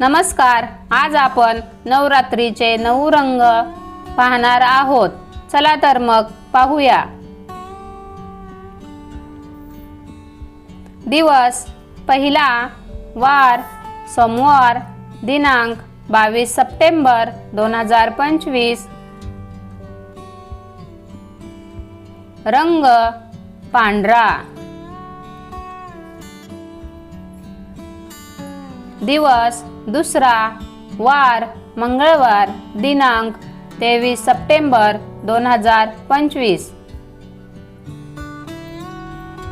नमस्कार आज आपण नवरात्रीचे नऊ रंग पाहणार आहोत. चला तर मग पाहूया. दिवस पहिला वार सोमवार दिनांक बावीस सप्टेंबर दोन हजार पंचवीस. रंग पांढरा. दिवस दुसरा वार मंगळवार दिनांक तेवीस सप्टेंबर दोन हजार पंचवीस.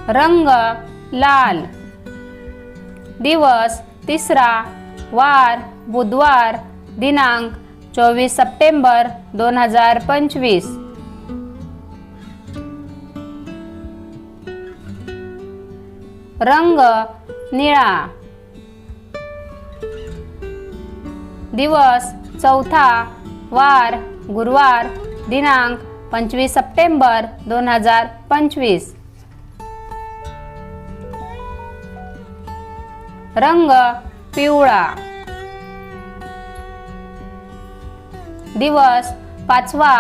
रंग लाल. दिवस तिसरा वार बुधवार दिनांक चोवीस सप्टेंबर दोन हजार पंचवीस. रंग निळा. दिवस चौथा वार गुरुवार दिनांक पंचवीस सप्टेंबर दोन हजार पंचवीस. रंग पिवळा. दिवस पाचवा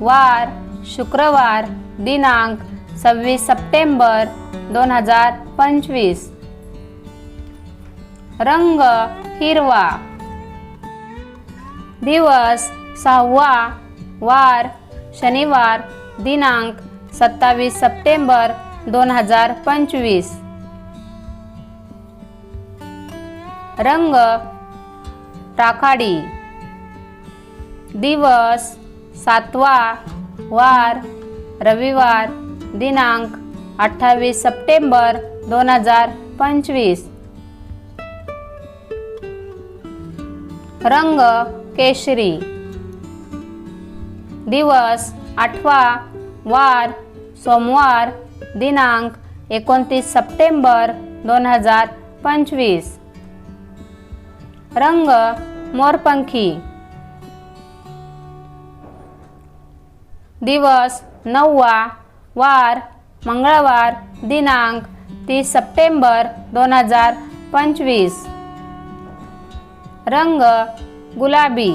वार शुक्रवार दिनांक सव्वीस सप्टेंबर दोन हजार पंचवीस. रंग हिरवा. दिवस सहावा वार शनिवार दिनांक सत्तावीस सप्टेंबर दोन हजार पंचवीस. रंग राखाडी. दिवस सातवा वार रविवार दिनांक अठ्ठावीस सप्टेंबर दोन हजार पंचवीस. रंग केशरी. दिवस आठवा वार सोमवार दिनांक एकोणतीस सप्टेंबर दोन हजार पंचवीस. रंग मोरपंखी. दिवस नववा वार मंगळवार दिनांक तीस सप्टेंबर दोन हजार पंचवीस. रंग गुलाबी.